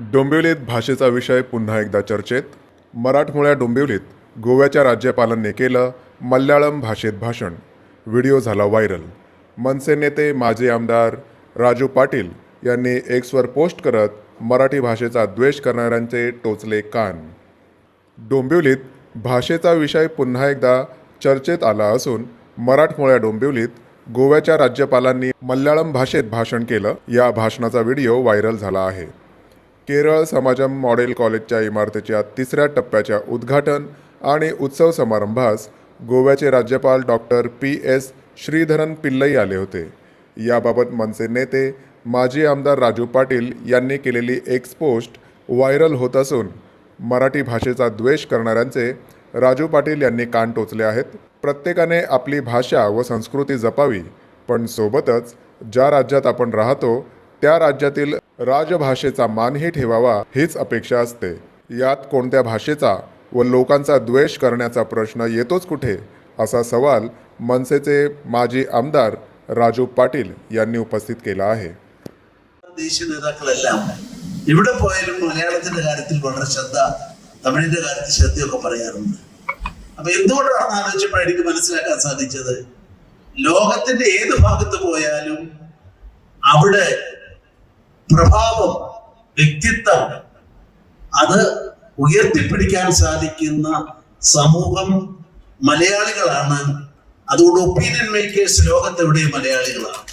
डोंबिवलीत भाषेचा विषय पुन्हा एकदा चर्चेत. मराठमोळ्या डोंबिवलीत गोव्याच्या राज्यपालांनी केलं मल्याळम भाषेत भाषण. व्हिडिओ झाला व्हायरल. मनसे नेते माजी आमदार राजू पाटील यांनी एक्सवर पोस्ट करत मराठी भाषेचा द्वेष करणाऱ्यांचे टोचले कान. डोंबिवलीत भाषेचा विषय पुन्हा एकदा चर्चेत आला असून मराठमोळ्या डोंबिवलीत गोव्याच्या राज्यपालांनी मल्याळम भाषेत भाषण केलं. या भाषणाचा व्हिडिओ व्हायरल झाला आहे. केरळ समाजम मॉडेल कॉलेजच्या इमारतीच्या तिसऱ्या टप्प्याच्या उद्घाटन आणि उत्सव समारंभास गोव्याचे राज्यपाल doctor P S Sreedharan Pillai आले होते. याबाबत मनसे नेते माजी आमदार राजू पाटील यांनी केलेली एक्स पोस्ट व्हायरल होत असून मराठी भाषेचा द्वेष करणाऱ्यांचे राजू पाटील यांनी कान टोचले आहेत. प्रत्येकाने आपली भाषा व संस्कृती जपावी पण सोबतच ज्या राज्यात आपण राहतो त्या राज्यातील राजभाषेचा मानही ठेवावा हीच अपेक्षा असते यात कोणत्या भाषेचा व लोकांचा द्वेष करण्याचा प्रश्न येतोच कुठे असा സവാൽ मनसेचे माजी आमदार राजू പാട്ടീൽ यांनी उपस्थित केला आहे ദേശീയ നേതാക്കളെല്ലാം എവിടെ പോയാലും മലയാളത്തിന്റെ കാര്യത്തിൽ വളരെ ശ്രദ്ധ തമിഴിന്റെ കാര്യത്തിൽ ശ്രദ്ധയൊക്കെ പറയാറുണ്ട് അപ്പൊ എന്തുകൊണ്ടാണെന്ന് ആലോചിച്ചപ്പോൾ എനിക്ക് മനസ്സിലാക്കാൻ സാധിച്ചത് ലോകത്തിന്റെ ഏത് ഭാഗത്ത് പോയാലും അവിടെ പ്രഭാവം വ്യക്തിത്വം അത് ഉയർത്തിപ്പിടിക്കാൻ സാധിക്കുന്ന സമൂഹം മലയാളികളാണ്. അതുകൊണ്ട് ഒപ്പീനിയൻ മേക്കേഴ്സ് ലോകത്തെവിടെയും മലയാളികളാണ്.